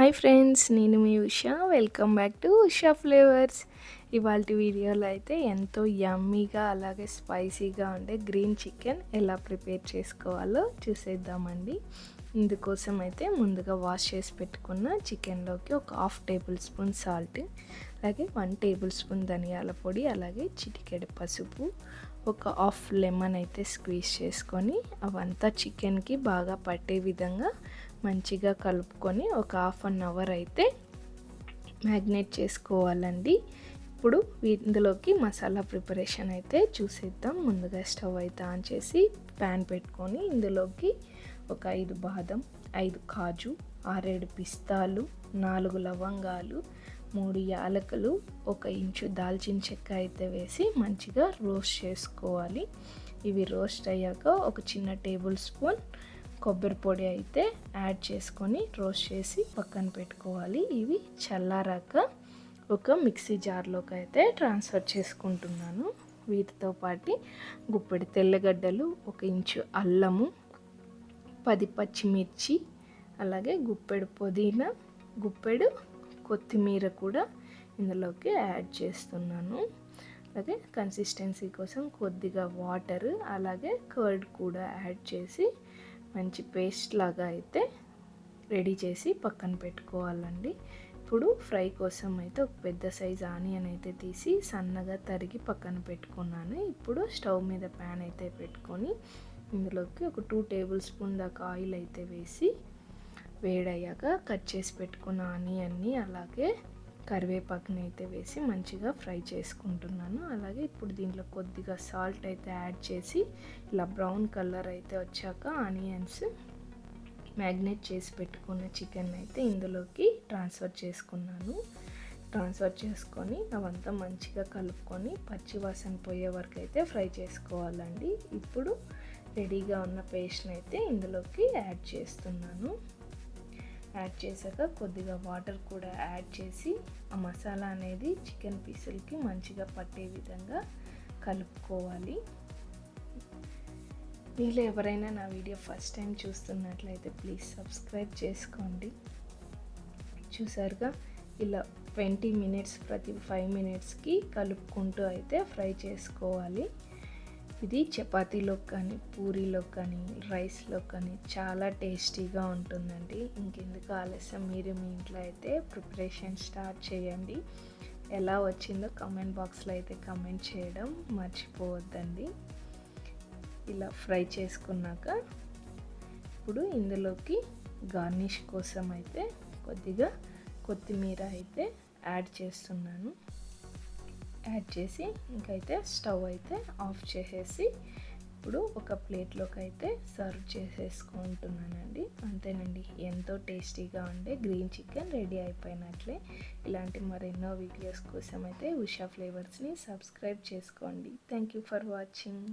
Hi friends నేను మీ Usha. Welcome back to Usha flavours ఇవాళ వీడియోలో అయితే ఎంతో యమ్మీగా అలాగే స్పైసీగా ఉండే గ్రీన్ చికెన్ ఎలా ప్రిపేర్ చేసుకోవాలో చూసేద్దామండి. ఇందుకోసం అయితే ముందుగా వాష్ చేసి పెట్టుకున్న చికెన్లోకి ఒక హాఫ్ టేబుల్ స్పూన్ సాల్ట్ అలాగే వన్ టేబుల్ స్పూన్ ధనియాల పొడి అలాగే చిటికెడు పసుపు ఒక హాఫ్ లెమన్ అయితే స్క్వీజ్ చేసుకొని అవంతా చికెన్కి బాగా పట్టే విధంగా మంచిగా కలుపుకొని ఒక హాఫ్ అన్ అవర్ అయితే మ్యాగ్నేట్ చేసుకోవాలండి. ఇప్పుడు ఇందులోకి మసాలా ప్రిపరేషన్ అయితే చూసేద్దాం. ముందుగా స్టవ్ అయితే ఆన్ చేసి ప్యాన్ పెట్టుకొని ఇందులోకి ఒక ఐదు బాదం ఐదు కాజు ఆరేడు పిస్తాలు నాలుగు లవంగాలు మూడు యాలకులు ఒక ఇంచు దాల్చిన చెక్క అయితే వేసి మంచిగా రోస్ట్ చేసుకోవాలి. ఇవి రోస్ట్ అయ్యాక ఒక చిన్న టేబుల్ స్పూన్ కొబ్బరి పొడి అయితే యాడ్ చేసుకొని రోస్ట్ చేసి పక్కన పెట్టుకోవాలి. ఇవి చల్లారాక ఒక మిక్సీ జార్లోకి అయితే ట్రాన్స్ఫర్ చేసుకుంటున్నాను. వీటితో పాటు గుప్పెడు తెల్లగడ్డలు ఒక ఇంచు అల్లము పది పచ్చిమిర్చి అలాగే గుప్పెడు పుదీనా గుప్పెడు కొత్తిమీర కూడా ఇందులోకి యాడ్ చేస్తున్నాను. అలాగే కన్సిస్టెన్సీ కోసం కొద్దిగా వాటర్ అలాగే కర్డ్ కూడా యాడ్ చేసి మంచి పేస్ట్ లాగా అయితే రెడీ చేసి పక్కన పెట్టుకోవాలండి. ఇప్పుడు ఫ్రై కోసం అయితే ఒక పెద్ద సైజ్ ఆనియన్ అయితే తీసి సన్నగా తరిగి పక్కన పెట్టుకున్నాను. ఇప్పుడు స్టవ్ మీద ప్యాన్ అయితే పెట్టుకొని ఇందులోకి ఒక టూ టేబుల్ స్పూన్ దాకా ఆయిల్ అయితే వేసి వేడయ్యాక కట్ చేసి పెట్టుకున్న ఆనియన్ని అలాగే కరివేపాకుని అయితే వేసి మంచిగా ఫ్రై చేసుకుంటున్నాను. అలాగే ఇప్పుడు దీంట్లో కొద్దిగా సాల్ట్ అయితే యాడ్ చేసి ఇలా బ్రౌన్ కలర్ అయితే వచ్చాక ఆనియన్స్ మ్యాగ్నేట్ చేసి పెట్టుకున్న చికెన్ అయితే ఇందులోకి ట్రాన్స్ఫర్ చేసుకున్నాను. ట్రాన్స్ఫర్ చేసుకొని అవంతా మంచిగా కలుపుకొని పచ్చివాసన పోయే వరకు అయితే ఫ్రై చేసుకోవాలండి. ఇప్పుడు రెడీగా ఉన్న పేస్ట్ని అయితే ఇందులోకి యాడ్ చేస్తున్నాను. యాడ్ చేశాక కొద్దిగా వాటర్ కూడా యాడ్ చేసి ఆ మసాలా అనేది చికెన్ పీసులకి మంచిగా పట్టే విధంగా కలుపుకోవాలి. మీరు ఎవరైనా నా వీడియో ఫస్ట్ టైం చూస్తున్నట్లయితే ప్లీజ్ సబ్స్క్రైబ్ చేసుకోండి. చూసారుగా ఇలా ట్వంటీ మినిట్స్ ప్రతి ఫైవ్ మినిట్స్కి కలుపుకుంటూ అయితే ఫ్రై చేసుకోవాలి. ఇది చపాతీలో కానీ పూరీలో కానీ రైస్లో కానీ చాలా టేస్టీగా ఉంటుందండి. ఇంకెందుకు ఆలస్యం మీరు మీ ఇంట్లో అయితే ప్రిపరేషన్ స్టార్ట్ చేయండి. ఎలా వచ్చిందో కమెంట్ బాక్స్లో అయితే కమెంట్ చేయడం మర్చిపోవద్దండి. ఇలా ఫ్రై చేసుకున్నాక ఇప్పుడు ఇందులోకి గార్నిష్ కోసం అయితే కొద్దిగా కొత్తిమీర అయితే యాడ్ చేస్తున్నాను. యాడ్ చేసి ఇంకైతే స్టవ్ అయితే ఆఫ్ చేసేసి ఇప్పుడు ఒక ప్లేట్లోకి అయితే సర్వ్ చేసేసుకుంటున్నానండి. అంతేనండి ఎంతో టేస్టీగా ఉండే గ్రీన్ చికెన్ రెడీ అయిపోయినట్లే. ఇలాంటి మరెన్నో వీడియోస్ కోసం అయితే ఉషా ఫ్లేవర్స్ని సబ్స్క్రైబ్ చేసుకోండి. Thank you for watching.